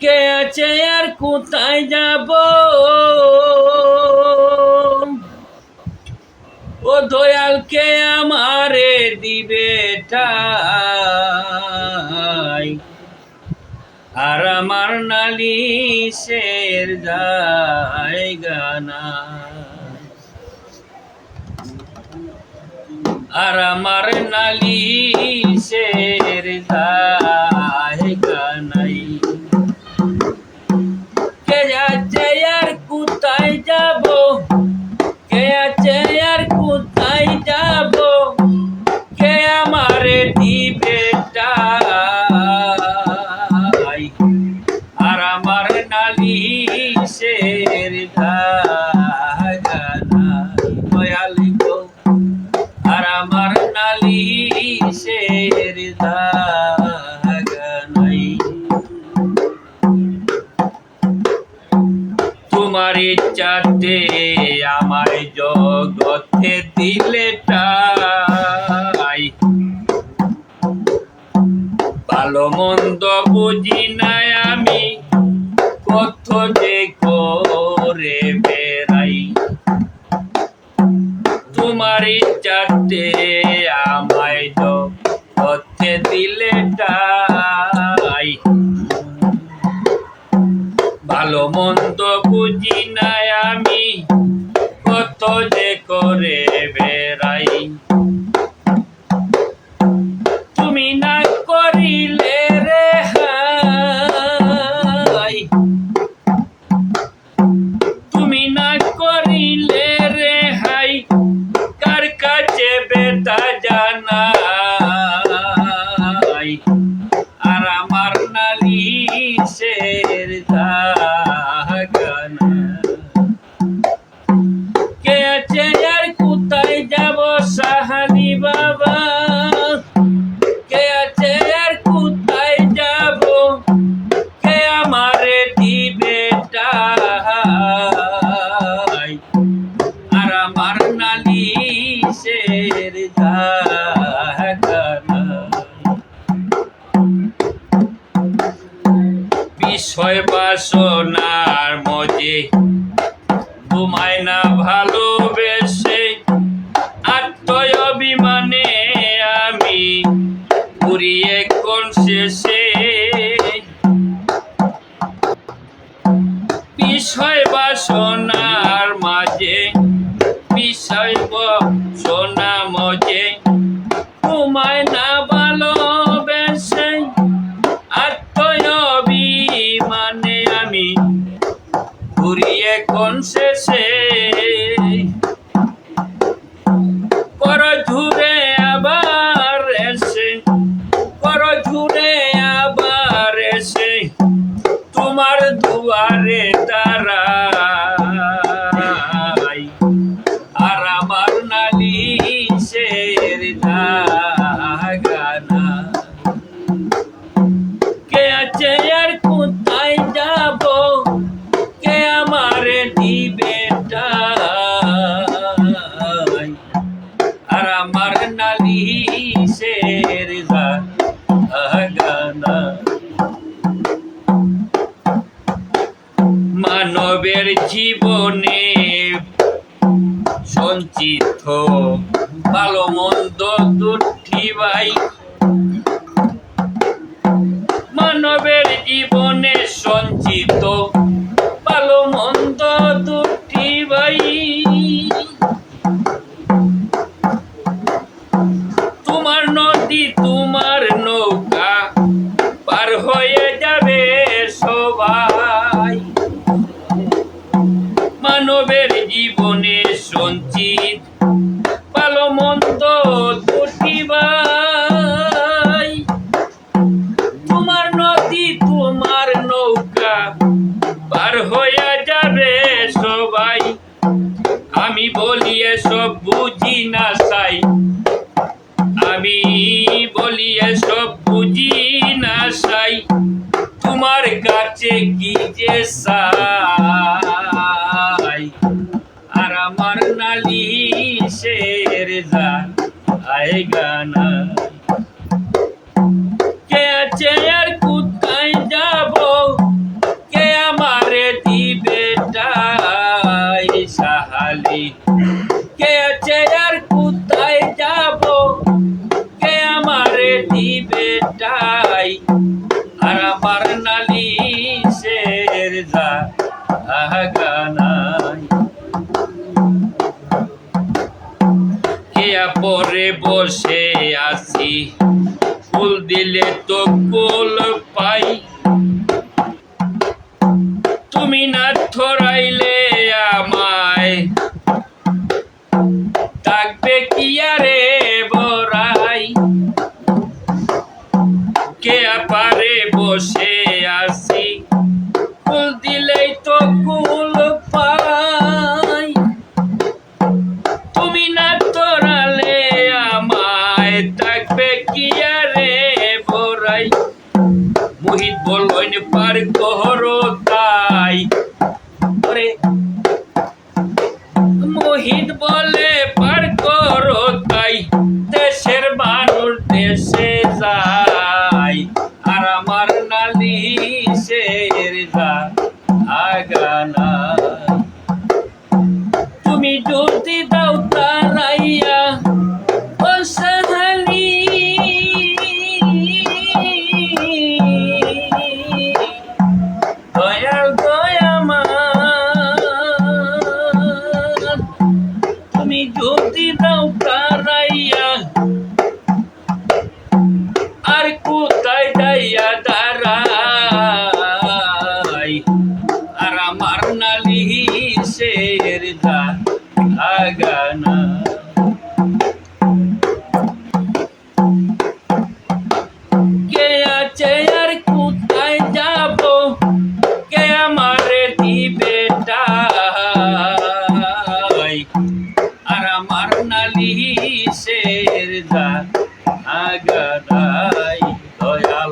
কে আছে আর কোথায় যাব? ও দয়াল কে আমারে দিবে ঠাই। আর আমার নালিশের জায়গা না আর আমার নালিশের জায়গা ইচ্ছাতে আমায় জগতে দিলে টাই ভালো মন্দ বুঝি নাই আমি, কত যে করে বেড়াই। তোমার ইচ্ছাতে আমায় জগতে দিলে টাই ভালো মন্দ বুঝি নাই আমি যে করে বাসনার মজে। ঘুমায় না ভালোবেসে, আত্ময় অভিমানে আমি পুরিয়ে কোন শেষে। বিষয় বাসনার মাঝে, বিষয় সোনা মজে আমি ঘুরিয়ে কোন শেষে জীবনে সঞ্চিত ভাই তোমার নদী, তোমার নৌকা পার হয়ে যাবে সবাই। আমি বলি এসব বুঝি না সাই। আমি বলি এসব বুঝি না সাই। তোমার কাছে কি যে সাই আর আমার নালিশের যা আয়েগা না কে আছে আর কোথায় যাব? কে আমারে দিবে সাহালি? বসে আছি। ফুল দিলে তো ফুল ফিরবা আগানা। তুমি ডুবতে দাও তারাইয়া, ও সাধালি দয়াল দয়ামান তুমি ডুবতে দাও তারাইয়া, আর কোথায় দাইয়া দাই নাই দয়াল।